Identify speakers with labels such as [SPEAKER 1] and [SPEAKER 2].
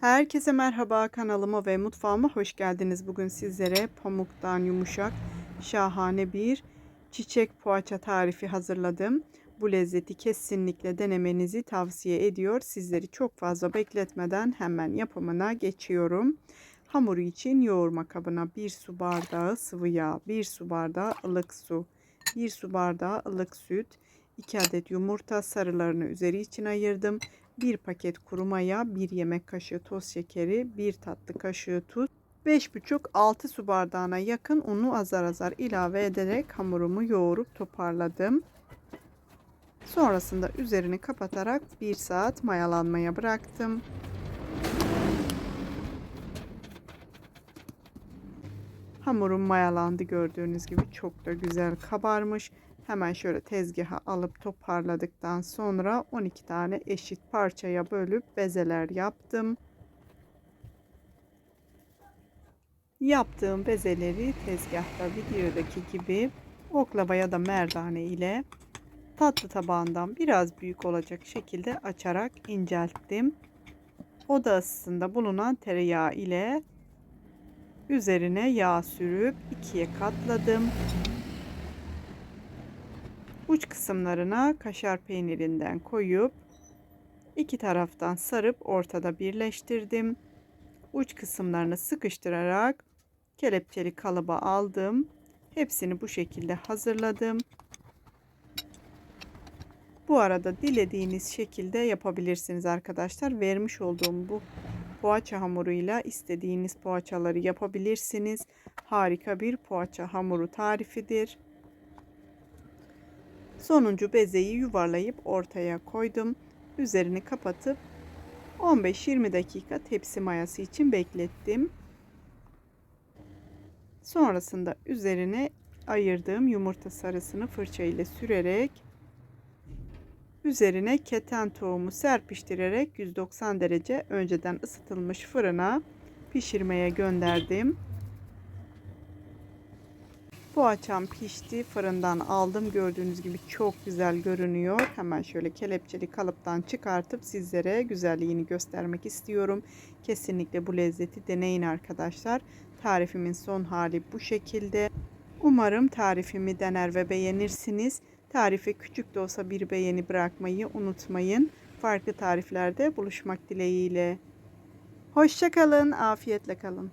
[SPEAKER 1] Herkese merhaba kanalıma ve mutfağıma hoş geldiniz. Bugün sizlere pamuktan yumuşak şahane bir çiçek poğaça tarifi hazırladım. Bu lezzeti kesinlikle denemenizi tavsiye ediyor. Sizleri çok fazla bekletmeden hemen yapımına geçiyorum. Hamuru için yoğurma kabına 1 su bardağı sıvı yağ, 1 su bardağı ılık su, 1 su bardağı ılık süt, 2 adet yumurta sarılarını üzeri için ayırdım. 1 paket kuru maya, 1 yemek kaşığı toz şekeri, 1 tatlı kaşığı tuz, 5,5-6 su bardağına yakın unu azar azar ilave ederek hamurumu yoğurup toparladım. Sonrasında üzerini kapatarak 1 saat mayalanmaya bıraktım. Hamurum mayalandı gördüğünüz gibi çok da güzel kabarmış. Hemen şöyle tezgaha alıp toparladıktan sonra 12 tane eşit parçaya bölüp bezeler yaptım. Yaptığım bezeleri tezgahta videodaki gibi oklava ya da merdane ile tatlı tabağından biraz büyük olacak şekilde açarak incelttim. Oda ısısında bulunan tereyağı ile üzerine yağ sürüp ikiye katladım. Uç kısımlarına kaşar peynirinden koyup iki taraftan sarıp ortada birleştirdim. Uç kısımlarını sıkıştırarak kelepçeli kalıba aldım. Hepsini bu şekilde hazırladım. Bu arada dilediğiniz şekilde yapabilirsiniz arkadaşlar. Vermiş olduğum bu poğaça hamuruyla istediğiniz poğaçaları yapabilirsiniz. Harika bir poğaça hamuru tarifidir. Sonuncu bezeyi yuvarlayıp ortaya koydum. Üzerini kapatıp 15-20 dakika tepsi mayası için beklettim. Sonrasında üzerine ayırdığım yumurta sarısını fırça ile sürerek üzerine keten tohumu serpiştirerek 190 derece önceden ısıtılmış fırına pişirmeye gönderdim. Poğaçam pişti. Fırından aldım. Gördüğünüz gibi çok güzel görünüyor. Hemen şöyle kelepçeli kalıptan çıkartıp sizlere güzelliğini göstermek istiyorum. Kesinlikle bu lezzeti deneyin arkadaşlar. Tarifimin son hali bu şekilde. Umarım tarifimi dener ve beğenirsiniz. Tarife küçük de olsa bir beğeni bırakmayı unutmayın. Farklı tariflerde buluşmak dileğiyle. Hoşçakalın, afiyetle kalın.